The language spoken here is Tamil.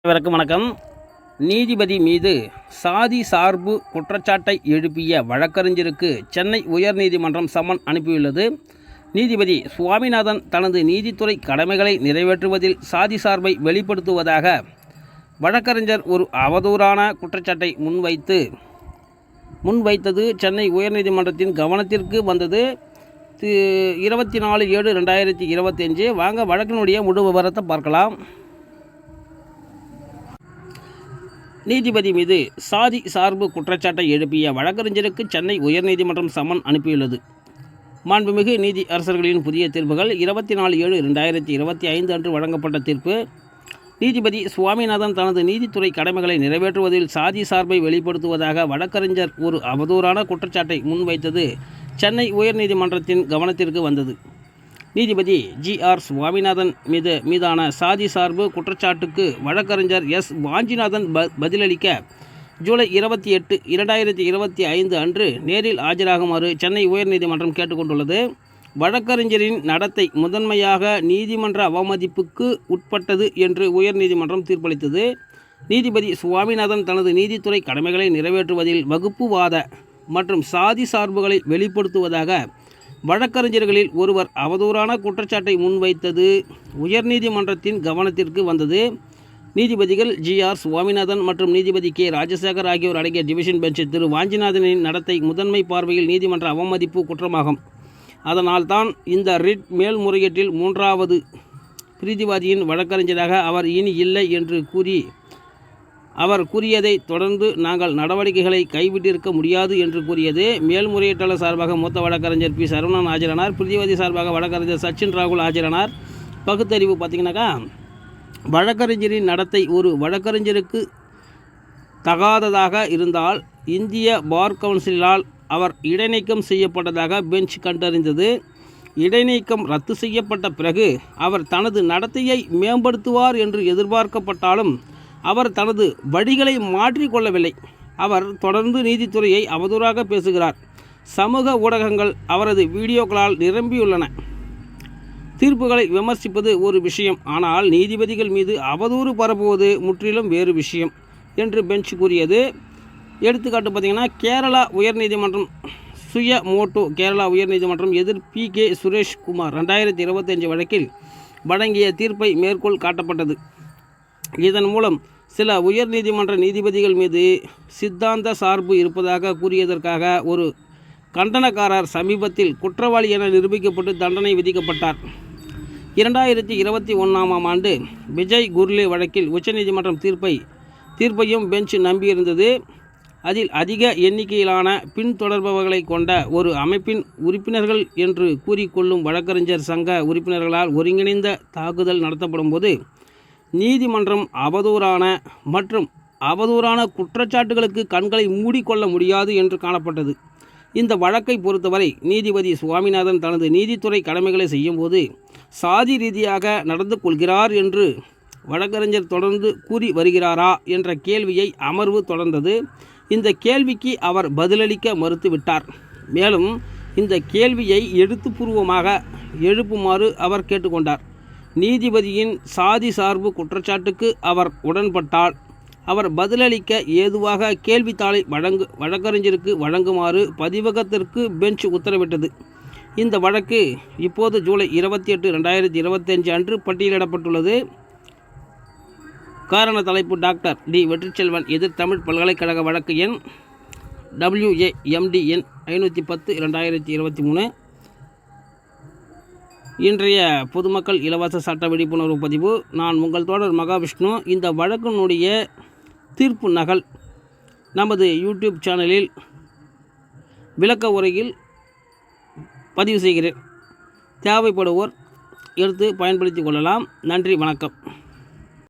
அனைவருக்கும் வணக்கம். நீதிபதி மீது சாதி சார்பு குற்றச்சாட்டை எழுப்பிய வழக்கறிஞருக்கு சென்னை உயர்நீதிமன்றம் சம்மன் அனுப்பியுள்ளது. நீதிபதி சுவாமிநாதன் தனது நீதித்துறை கடமைகளை நிறைவேற்றுவதில் சாதி சார்பை வெளிப்படுத்துவதாக வழக்கறிஞர் ஒரு அவதூறான குற்றச்சாட்டை முன்வைத்து முன்வைத்தது சென்னை உயர்நீதிமன்றத்தின் கவனத்திற்கு வந்தது. தி- இருபத்தி நாலு ஏழு ரெண்டாயிரத்தி இருபத்தஞ்சு வாங்க வழக்கினுடைய முழு விவரத்தை பார்க்கலாம். நீதிபதி மீது சாதி சார்பு குற்றச்சாட்டை எழுப்பிய வழக்கறிஞருக்கு சென்னை உயர்நீதிமன்றம் சம்மன் அனுப்பியுள்ளது. மாண்புமிகு நீதி அரசர்களின் புதிய தீர்ப்புகள் இருபத்தி நாலு ஏழு ரெண்டாயிரத்தி இருபத்தி ஐந்து அன்று வழங்கப்பட்ட தீர்ப்பு. நீதிபதி சுவாமிநாதன் தனது நீதித்துறை கடமைகளை நிறைவேற்றுவதில் சாதி சார்பை வெளிப்படுத்துவதாக வழக்கறிஞர் ஒரு அவதூறான குற்றச்சாட்டை முன்வைத்தது சென்னை உயர்நீதிமன்றத்தின் கவனத்திற்கு வந்தது. நீதிபதி ஜி ஆர் சுவாமிநாதன் மீது மீதான சாதி சார்பு குற்றச்சாட்டுக்கு வழக்கறிஞர் எஸ் வாஞ்சிநாதன் ப பதிலளிக்க ஜூலை இருபத்தி எட்டு இரண்டாயிரத்தி இருபத்தி ஐந்து அன்று நேரில் ஆஜராகுமாறு சென்னை உயர்நீதிமன்றம் கேட்டுக்கொண்டுள்ளது. வழக்கறிஞரின் நடத்தை முதன்மையாக நீதிமன்ற அவமதிப்புக்கு உட்பட்டது என்று உயர்நீதிமன்றம் தீர்ப்பளித்தது. நீதிபதி சுவாமிநாதன் தனது நீதித்துறை கடமைகளை நிறைவேற்றுவதில் வகுப்புவாத மற்றும் சாதி சார்புகளை வெளிப்படுத்துவதாக வழக்கறிஞர்களில் ஒருவர் அவதூறான குற்றச்சாட்டை முன்வைத்தது உயர்நீதிமன்றத்தின் கவனத்திற்கு வந்தது. நீதிபதிகள் ஜி ஆர் சுவாமிநாதன் மற்றும் நீதிபதி கே ராஜசேகர் ஆகியோர் அடங்கிய டிவிஷன் பெஞ்ச் திரு வாஞ்சிநாதனின் நடத்தை முதன்மை பார்வையில் நீதிமன்ற அவமதிப்பு குற்றமாகும். அதனால்தான் இந்த ரிட் மேல்முறையீட்டில் மூன்றாவது பிரீதிவாதியின் வழக்கறிஞராக அவர் இனி இல்லை என்று கூறி அவர் கூறியதை தொடர்ந்து நாங்கள் நடவடிக்கைகளை கைவிட்டிருக்க முடியாது என்று கூறியது. மேல்முறையீட்டாளர் சார்பாக மூத்த வழக்கறிஞர் பி. சரவணன் ஆஜரானார். பிரதிவாதி சார்பாக வழக்கறிஞர் சச்சின் ராகுல் ஆஜரானார். பகுத்தறிவு பார்த்தீங்கன்னாக்கா வழக்கறிஞரின் நடத்தை ஒரு வழக்கறிஞருக்கு தகாததாக இருந்தால் இந்திய பார் கவுன்சிலால் அவர் இடைநீக்கம் செய்யப்பட்டதாக பெஞ்ச் கண்டறிந்தது. இடைநீக்கம் ரத்து செய்யப்பட்ட பிறகு அவர் தனது நடத்தையை மேம்படுத்துவார் என்று எதிர்பார்க்கப்பட்டாலும் அவர் தனது வழிகளை மாற்றிக்கொள்ளவில்லை. அவர் தொடர்ந்து நீதித்துறையை அவதூறாக பேசுகிறார். சமூக ஊடகங்கள் அவரது வீடியோக்களால் நிரம்பியுள்ளன. தீர்ப்புகளை விமர்சிப்பது ஒரு விஷயம். ஆனால் நீதிபதிகள் மீது அவதூறு பரப்புவது முற்றிலும் வேறு விஷயம் என்று பெஞ்ச் கூறியது. எடுத்துக்காட்டு பார்த்தீங்கன்னா கேரளா உயர்நீதிமன்றம் சுய மோட்டோ கேரளா உயர்நீதிமன்றம் எதிர் பி. கே. சுரேஷ் குமார் ரெண்டாயிரத்தி இருபத்தஞ்சு வழக்கில் வழங்கிய தீர்ப்பை மேற்கோள் காட்டப்பட்டது. இதன் மூலம் சில உயர்நீதிமன்ற நீதிபதிகள் மீது சித்தாந்த சார்பு இருப்பதாக கூறியதற்காக ஒரு கண்டனக்காரர் சமீபத்தில் குற்றவாளி என நிரூபிக்கப்பட்டு தண்டனை விதிக்கப்பட்டார். இரண்டாயிரத்தி இருபத்தி ஒன்றாம் ஆண்டு விஜய் குர்லே வழக்கில் உச்சநீதிமன்றம் தீர்ப்பை தீர்ப்பையும் பெஞ்ச் நம்பியிருந்தது. அதில் அதிக எண்ணிக்கையிலான பின்தொடர்பவர்களை கொண்ட ஒரு அமைப்பின் உறுப்பினர்கள் என்று கூறிக்கொள்ளும் வழக்கறிஞர் சங்க உறுப்பினர்களால் ஒருங்கிணைந்த தாக்குதல் நடத்தப்படும் போது நீதிமன்றம் அவதூறான மற்றும் அவதூறான குற்றச்சாட்டுகளுக்கு கண்களை மூடிக்கொள்ள முடியாது என்று காணப்பட்டது. இந்த வழக்கை பொறுத்தவரை நீதிபதி சுவாமிநாதன் தனது நீதித்துறை கடமைகளை செய்யும்போது சாதி ரீதியாக நடந்து கொள்கிறார் என்று வழக்கறிஞர் தொடர்ந்து கூறி வருகிறாரா என்ற கேள்வியை அமர்வு தொடர்ந்தது. இந்த கேள்விக்கு அவர் பதிலளிக்க மறுத்துவிட்டார். மேலும் இந்த கேள்வியை எழுத்துப்பூர்வமாக எழுப்புமாறு அவர் கேட்டுக்கொண்டார். நீதிபதியின் சாதி சார்பு குற்றச்சாட்டுக்கு அவர் உடன்பட்டால் அவர் பதிலளிக்க ஏதுவாக கேள்வித்தாளை வழங்கு வழக்கறிஞருக்கு வழங்குமாறு பதிவகத்திற்கு பெஞ்ச் உத்தரவிட்டது. இந்த வழக்கு இப்போது ஜூலை இருபத்தி எட்டு ரெண்டாயிரத்தி இருபத்தஞ்சு அன்று பட்டியலிடப்பட்டுள்ளது. காரண தலைப்பு டாக்டர் டி. வெற்றிச்செல்வன் எதிர் தமிழ் பல்கலைக்கழக வழக்கு எண் டபிள்யூஏ எம்டிஎன் ஐநூற்றி பத்து ரெண்டாயிரத்தி இருபத்தி மூணு. இன்றைய பொதுமக்கள் இலவச சட்ட விழிப்புணர்வு பதிவு. நான் உங்கள் தோழர் மகாவிஷ்ணு. இந்த வழக்கினுடைய தீர்ப்பு நகல் நமது யூடியூப் சேனலில் விளக்க உரையில் பதிவு செய்கிறேன். தேவைப்படுவோர் எடுத்து பயன்படுத்தி கொள்ளலாம். நன்றி வணக்கம்.